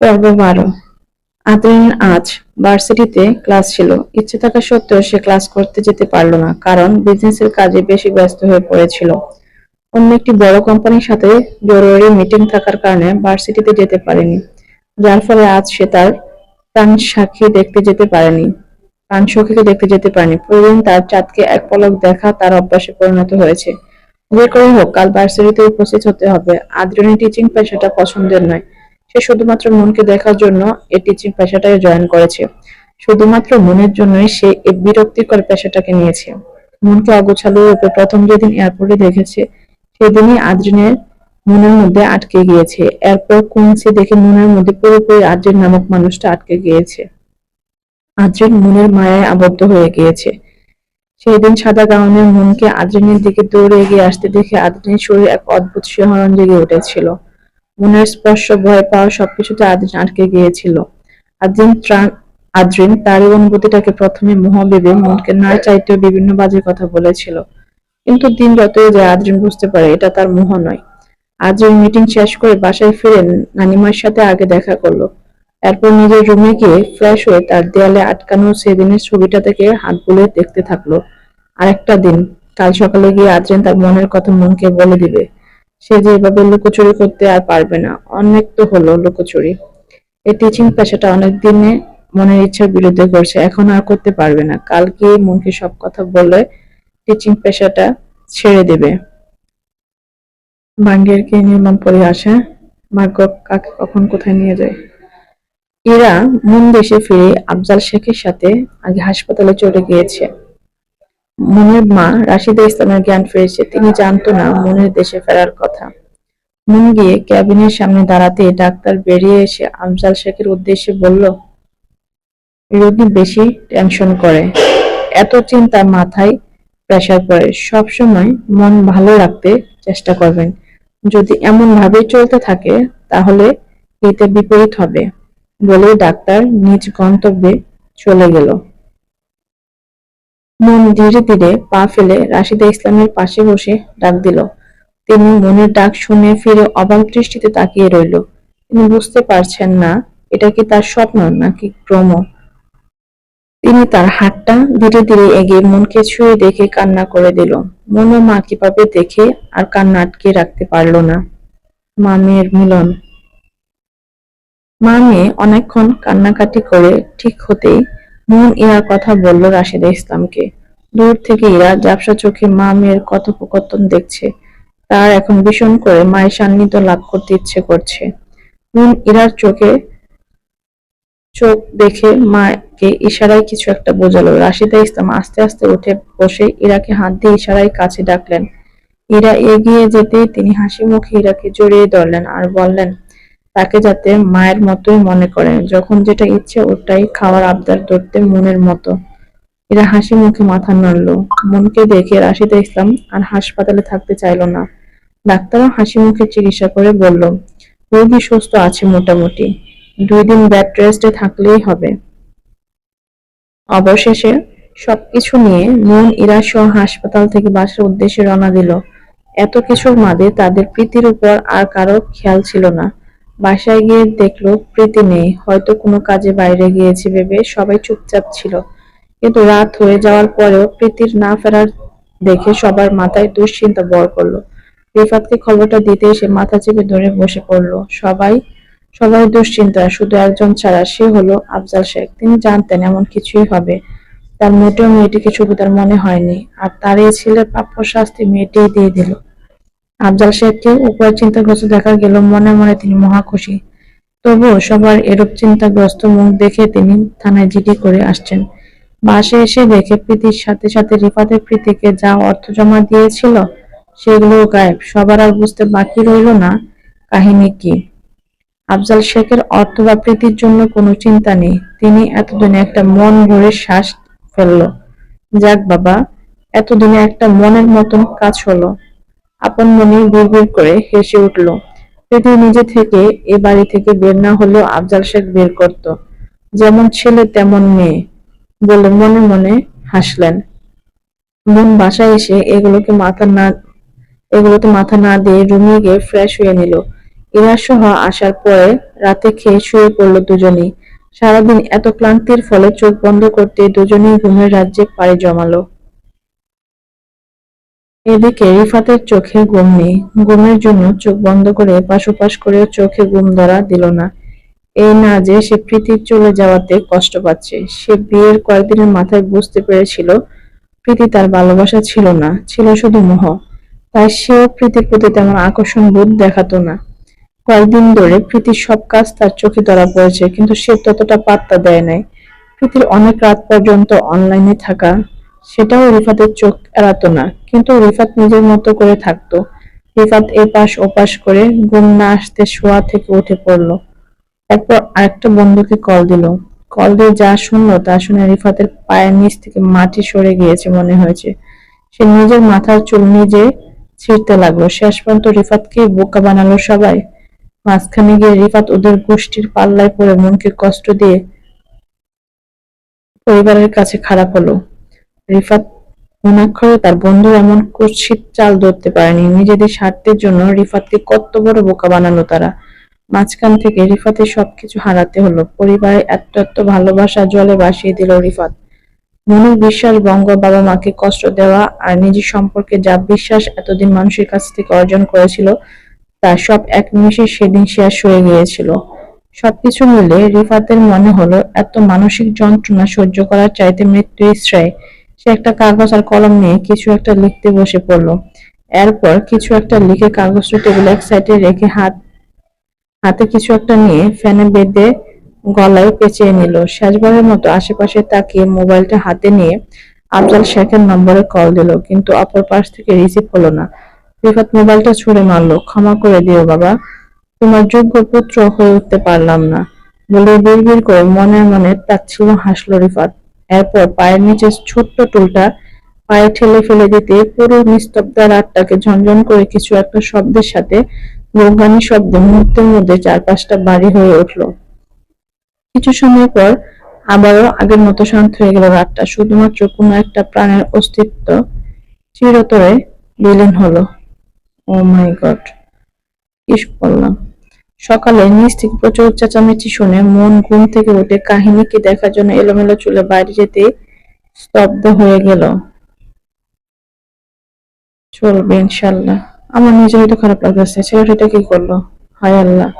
পর্ব বারো। আদ্রিন আজ ভার্সিটিতে ক্লাস ছিল। ইচ্ছে থাকা সত্ত্বেও সে ক্লাস করতে যেতে পারল না, কারণ বিজনেসের কাজে বেশি ব্যস্ত হয়ে পড়েছিল। অন্য একটি বড় কোম্পানির সাথে জরুরি মিটিং থাকার কারণে ভার্সিটিতে যেতে পারেনি, যার ফলে আজ সে তার প্রাণ সাক্ষী দেখতে যেতে পারেনি প্রাণ সখীকে দেখতে যেতে পারেনি। প্রতিদিন তার চাঁদকে এক পলক দেখা তার অভ্যাসে পরিণত হয়েছে। যে করে হোক, কাল ভার্সিটিতে উপস্থিত হতে হবে। আদ্রিনের টিচিং পেশাটা পছন্দের নয়। সে শুধুমাত্র মনকে দেখার জন্য এই টিচিং পেশাটায় জয়েন করেছে। শুধুমাত্র মনের জন্যই সে এই বিরক্তিকর পেশাটাকে নিয়েছে। মনকে অগোছালো রূপে প্রথম যেদিন এয়ারপোর্টে দেখেছে, সেদিনই আদ্রিনের মনের মধ্যে আটকে গিয়েছে। এরপর কুঞ্চি দেখে মনের মধ্যে পুরোপুরি আদ্রিন নামক মানুষটা আটকে গিয়েছে? আদ্রিন মনের মায়ায় আবদ্ধ হয়ে গিয়েছে। সেই দিন সাদা গাউনের মনকে আদ্রিনের দিকে দৌড়ে এগিয়ে আসতে দেখে আদ্রিনের শরীর এক অদ্ভুত শিহরণ জেগে উঠেছিল। মনের স্পর্শ, ভয় পাওয়া সবকিছুতে আদ্রিন আটকে গিয়েছিল। আদ্রিন ত্রাণ, আদ্রিন তার এই অনুভূতিটাকে প্রথমে মোহ ভেবে মনকে না চাইতেও বিভিন্ন বাজে কথা বলেছিল। কিন্তু দিন যতই যায়, আদ্রিন বুঝতে পারে এটা তার মোহ নয়। আদ্রিন মিটিং শেষ করে বাসায় ফিরে নানিমার সাথে আগে দেখা করল। এরপর নিজের রুমে গিয়ে ফ্রেশ হয়ে তার দেয়ালে আটকানো সেদিনের ছবিটা থেকে হাত বুলিয়ে দেখতে থাকল। আরেকটা দিন, কাল সকালে গিয়ে আদ্রিন তার মনের কথা মনকে বলে দিবে। সে যে এভাবে লুকোচুরি করতে আর পারবে না। অনেক তো হলো লুকোচুরি। এই টিচিং পেশাটা অনেক দিনে মনের ইচ্ছার বিরুদ্ধে করছে। এখন আর করতে পারবে না। কালকে মনকে সব কথা বলে টিচিং পেশাটা ছেড়ে দেবে। বাঙ্গেরকে নির্মম পরে আসে? ভাগ্য কাকে কখন কোথায় নিয়ে যায়? এরা মন দেশে ফিরে আফজাল শেখের সাথে আগে হাসপাতালে চলে গিয়েছে। মনের মা রাশিদা ইসলামের জ্ঞান ফিরেছে। তিনি জানতো না মনের দেশে ফেরার কথা। মন গিয়ে ক্যাবিনের সামনে দাঁড়াতে ডাক্তার বেরিয়ে এসে আমজাল শেখের উদ্দেশ্যে বলল, রোগী বেশি টেনশন করে। এত চিন্তা মাথায় প্রেশার পড়ে। সবসময় মন ভালো রাখতে চেষ্টা করবেন। যদি এমন ভাবে চলতে থাকে, তাহলে এতে বিপরীত হবে। বলে ডাক্তার নিজ গন্তব্যে চলে গেল। মন ধীরে ধীরে পা ফেলে রাশিদা ইসলামের পাশে বসে ডাক দিল। তিনি মনের ডাক শুনে ফিরে অবাক দৃষ্টিতে তাকিয়ে রইল। তিনি বুঝতে পারছেন না, এটা কি তার স্বপ্ন নাকি ক্রম। তিনি তার হাতটা ধীরে ধীরে এগিয়ে মনকে ছুঁয়ে দেখে কান্না করে দিল। মন ও মা কীভাবে দেখে আর কান্না আটকে রাখতে পারল না। মা মেয়ের মিলন। মা মেয়ে অনেকক্ষণ কান্নাকাটি করে ঠিক হতেই মন ইরার কথা বলল রাশেদা ইসলামকে। দূর থেকে ইরা ঝাপসা চোখে মা মেয়ের কথোপকথন দেখছে। তার এখন ভীষণ করে মায়ের সান্নিধ্য লাভ করতে ইচ্ছে করছে। মন ইরার চোখে চোখ দেখে মাকে ইশারায় কিছু একটা বোঝালো। রাশিদা ইসলাম আস্তে আস্তে উঠে বসে ইরাকে হাত দিয়ে ইশারায় কাছে ডাকলেন। ইরা এগিয়ে যেতেই তিনি হাসি মুখে ইরাকে জড়িয়ে ধরলেন আর বললেন তাকে যাতে মায়ের মতোই মনে করেন। যখন যেটা ইচ্ছে ওটাই খাওয়ার আবদার ধরতে মনের মতো। এরা হাসি মুখে মাথা নাড়ল। মনকে দেখে রাশিদা ইসলাম আর হাসপাতালে থাকতে চাইলো না। ডাক্তারও হাসি মুখে চিকিৎসা করে বলল, রোগী সুস্থ আছে মোটামুটি। দুই দিন ব্যাড রেস্টে থাকলেই হবে। অবশেষে সবকিছু নিয়ে মন ইরা সহ হাসপাতাল থেকে বাসার উদ্দেশ্যে রওনা দিল। এত কিছুর মাঝে তাদের প্রীতির উপর আর কারও খেয়াল ছিল না। বাসায় গিয়ে দেখল, প্রীতি নেই। হয়তো কোনো কাজে বাইরে গিয়েছে ভেবে সবাই চুপচাপ ছিল। কিন্তু রাত হয়ে যাওয়ার পরেও প্রীতির না ফেরার দেখে সবার মাথায় দুশ্চিন্তা বর করল। রিফাতকে খবরটা দিতে এসে মাথা চেপে ধরে বসে পড়ল। সবাই সবাই দুশ্চিন্তা, শুধু একজন ছাড়া, সে হলো আফজাল শেখ। তিনি জানতেন এমন কিছুই হবে। তার মোটেও মেয়েটিকে সুবিধার মনে হয়নি। আর তার এই ছেলের প্রাপ্য শাস্তি মেয়েটিই দিয়ে দিল। আফজাল শেখকে উপরে চিন্তাগ্রস্ত দেখা গেল মনে মনে তিনি মহা খুশি। তবুও সবার এরূপ চিন্তাগ্রস্ত মুখ দেখে তিনি থানায় জিডি করে আসছেন। বাসে এসে দেখে প্রীতির সাথে সাথে রিফাতের প্রীতিকে যা অর্থ জমা দিয়েছিল সেগুলো গায়েব। সবার আর বুঝতে বাকি রইল না কাহিনী কি। আফজাল শেখের অর্থ বা প্রীতির জন্য কোনো চিন্তা নেই। তিনি এতদিনে একটা মন ভরে শ্বাস ফেলল। যাক বাবা, এতদিনে একটা মনের মতন কাজ হলো। আপন মনে বিড়বিড় করে হেসে উঠল। প্রীতি নিজে থেকে এ বাড়ি থেকে বের না হলেও আফজাল শেখ বের করত। যেমন ছেলে, তেমন মেয়ে, বলে মনে মনে হাসলেন। মন বাসায় এসে এগুলোকে মাথা না এগুলোতে মাথা না দিয়ে রুমে গিয়ে ফ্রেশ হয়ে নিল। ইরা সহ আসার পরে রাতে খেয়ে শুয়ে পড়ল দুজনেই। সারাদিন এত ক্লান্তির ফলে চোখ বন্ধ করতে দুজনেই ঘুমের রাজ্যে পাড়ি জমালো। এদিকে রিফাতের চোখে ঘুম নেই। ঘুমের জন্য চোখ বন্ধ করে এপাশ ওপাশ করেও চোখে ঘুম ধরা দিল না। এই না যে সে প্রীতির চলে যাওয়াতে কষ্ট পাচ্ছে। সে বিয়ের কয়েকদিনের মাথায় বুঝতে পেরেছিল প্রীতি তার ভালোবাসা ছিল না, ছিল শুধু মোহ। তাই সেও প্রীতির প্রতি তেমন আকর্ষণ বোধ দেখাতো না। কয়েকদিন ধরে প্রীতির সব কাজ তার চোখে ধরা পড়েছে, কিন্তু সে ততটা পাত্তা দেয় নাই। প্রীতির অনেক রাত পর্যন্ত অনলাইনে থাকা সেটাও রিফাতের চোখ এড়াতো না, কিন্তু রিফাত নিজের মতো করে থাকতো। রিফাত এপাশ ওপাশ করে ঘুম না আসতে শোয়া থেকে উঠে পড়ল। এরপর আরেকটা বন্ধুকে কল দিল। কল দিয়ে যা শুনলো তা শুনে রিফাতের পায়ের নিচ থেকে মাটি সরে গিয়েছে মনে হয়েছে। সে নিজের মাথার চুল নিজে ছিঁড়তে লাগল। শেষ পর্যন্ত রিফাতকে বোকা বানালো সবাই। মাঝখানে গিয়ে রিফাত ওদের গোষ্ঠীর পাল্লায় পড়ে মনকে কষ্ট দিয়ে পরিবারের কাছে খারাপ হলো। রিফাত মনাক্ষরে তার বন্ধু এমন কুৎসিত চাল ধরতে পারেনি। নিজেদের স্বার্থের জন্য রিফাতকে কত বড় বোকা বানালো তারা। মাঝখান থেকে রিফাতের সবকিছু হারাতে হলো। পরিবারে এত এত ভালোবাসা জলে ভাসিয়ে দিল রিফাত। মনের বিশ্বাস বঙ্গ বাবা মাকে কষ্ট দেওয়া আর নিজের সম্পর্কে যা বিশ্বাস এতদিন মানুষের কাছ থেকে অর্জন করেছিল, তা সব এক নিমিষে সেদিন শেষ হয়ে গিয়েছিল। সবকিছু মিলে রিফাতের মনে হলো, এত মানসিক যন্ত্রণা সহ্য করার চাইতে মৃত্যু শ্রেয় সে একটা কাগজ আর কলম নিয়ে কিছু একটা লিখতে বসে পড়ল। এরপর কিছু একটা লিখে কাগজটা টেবিল এক সাইডে রেখে হাত হাতে কিছু একটা নিয়ে ফ্যানে বেঁধে গলায় পেঁচিয়ে নিল। শেষবারের মতো আশেপাশে তাকিয়ে মোবাইলটা হাতে নিয়ে আফজাল শেখের নম্বরে কল দিল, কিন্তু অপর পাশ থেকে রিসিভ হলো না। রিফাত মোবাইলটা ছুঁড়ে মারলো, ক্ষমা করে দিও বাবা, তোমার যোগ্য পুত্র হয়ে উঠতে পারলাম না। বলে বিড়বিড় করে মনে মনে তাচ্ছিল্য হাসলো রিফাত। এরপর পায়ের নিচে ছোট্ট টুলটা পায়ে ঠেলে ফেলে দিতে পুরো নিস্তব্ধ রাতটাকে ঝনঝন করে কিছু একটা শব্দের সাথে গোগানি শব্দ মুহূর্তের মধ্যে চারপাশটা বাড়ি হয়ে উঠল। কিছু সময় পর আবারও আগের মতো শান্ত হয়ে গেল রাতটা, শুধুমাত্র কোনো একটা প্রাণের অস্তিত্ব চিরতরে বিলীন হলো। ও মাই গড কি করলাম সকালে নিচ থেকে প্রচুর চেঁচামেচি শুনে মন ঘুম থেকে উঠে কাহিনীকে দেখার জন্য এলোমেলো চুলে বাইরে যেতে স্তব্ধ হয়ে গেল। চলবে ইনশাল্লাহ আমার নিজেরই তো খারাপ লাগতেছে, ছেলেটা কি করল? হায় আল্লাহ।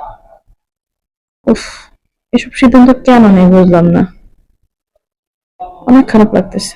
উফ, এসব সিদ্ধান্ত কেন নেই বুঝলাম না। অনেক খারাপ লাগতেছে।